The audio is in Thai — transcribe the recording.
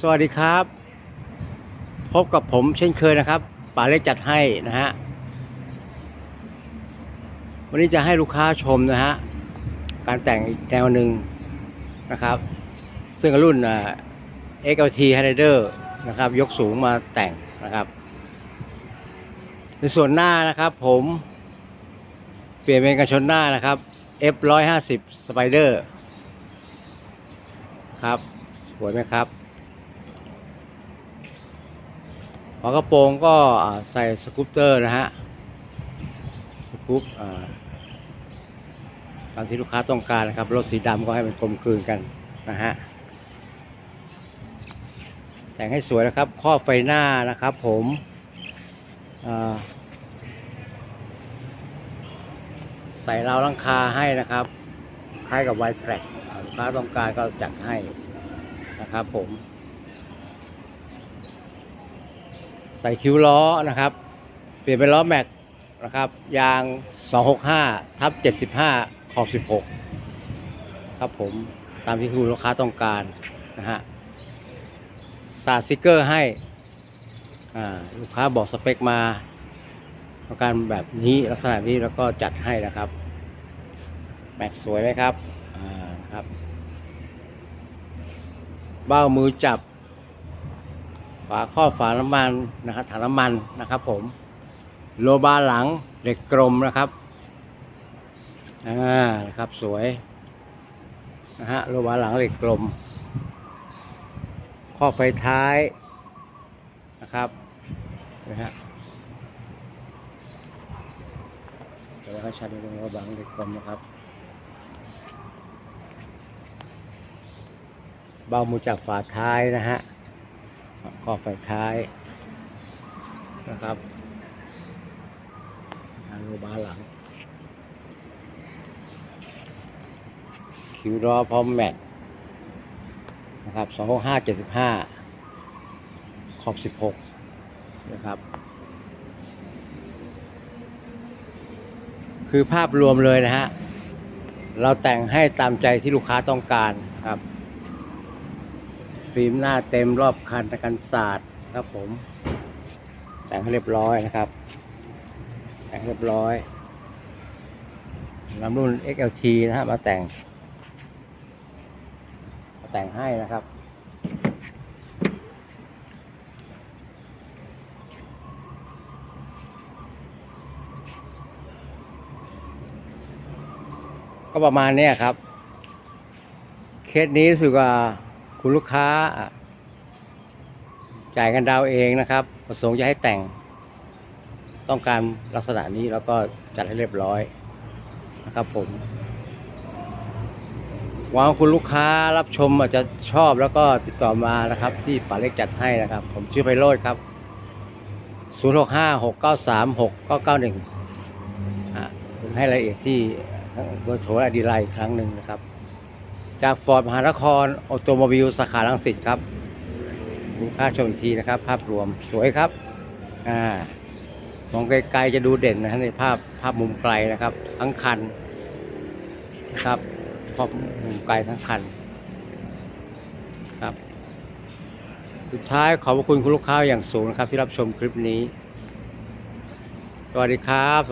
สวัสดีครับ พบกับผมเช่นเคยนะครับป่าเล็กจัดให้นะฮะวันนี้จะให้ลูกค้าชมนะฮะการแต่งอีกแนวหนึ่งนะครับ ซึ่งรุ่นอ่า XLT Rider นะครับ ยกสูงมาแต่งนะครับ ในส่วนหน้านะครับผมเปลี่ยนเป็นกันชนหน้านะครับ F 150 Spider ครับสวยไหมครับ ฝากระโปรงก็ใส่สกูปเตอร์นะฮะสกูปตามที่ลูกค้าต้องการนะครับรถสีดำก็ให้มันกลมกลืนกันนะฮะแต่งให้สวยนะครับครอบไฟหน้านะครับผมใส่ราวลังคาให้นะครับคล้ายกับไวท์แทร็กลูกค้าต้องการก็จัดให้นะครับผม ใส่คิ้วล้อนะครับ เปลี่ยนเป็นล้อแม็กนะครับ ยาง 265ทับ75 ขอบ 16 ครับผมตามที่คุณลูกค้าต้องการนะฮะสาดสติกเกอร์ให้ลูกค้าบอกสเปคมาต้องการแบบนี้ลักษณะนี้แล้วก็จัดให้นะครับ แม็กสวยไหมครับอ่าครับ เบ้ามือจับ ฝาครอบฝาน้ำมันนะครับถังน้ำมันนะครับ ผม โลบาร์หลังเหล็กกลมนะครับอ่านะครับสวยนะฮะโลบาร์หลังเหล็กกลมครอไฟท้ายนะครับนะฮะเดี๋ยวให้ชัดดูโลบาร์หลังเหล็กกลมนะครับเบามือจากฝาท้ายนะฮะ ข้อไฟท้ายนะครับทางโลบาหลัง คิวรอพร้อมแม็กนะครับสองห้าเจ็ดสิบห้าขอบสิบหกนะครับ คือภาพรวมเลยนะฮะ เราแต่งให้ตามใจที่ลูกค้าต้องการครับ ฟิล์มหน้าเต็มรอบคันตะกันศาสตร์ครับผม แต่งให้เรียบร้อยนะครับ แต่งเรียบร้อยนำรุ่น XLT นะฮะมาแต่ง มาแต่งให้นะครับก็ประมาณนี้ครับ เคสนี้รู้สึกว่า คุณลูกค้า จ่ายกันดาวเองนะครับ ประสงค์จะให้แต่ง ต้องการลักษณะนี้แล้วก็จัดให้เรียบร้อยนะครับผมหวังคุณลูกค้ารับชมอาจจะชอบแล้วก็ติดต่อมานะครับ ที่ป่าเล็กจัดให้นะครับ ผมชื่อไพโรธครับ 0 6 5 6 9 3 6 9 9 1ผมให้รายละเอียดที่เบอร์โทรอดีไลน์อีกครั้งหนึ่งนะครับ จากฟอร์ดมหานครออโตโมบิลสาขาลังสิตครับดูภาพชมทีนะครับ ภาพรวมสวยครับ อ่ามองไกลๆจะดูเด่นนะในภาพภาพมุมไกลนะครับ ทั้งคันนะครับภาพมุมไกลทั้งคันครับ สุดท้ายขอบคุณคุณลูกค้าอย่างสูงนะครับ ที่รับชมคลิปนี้ สวัสดีครับ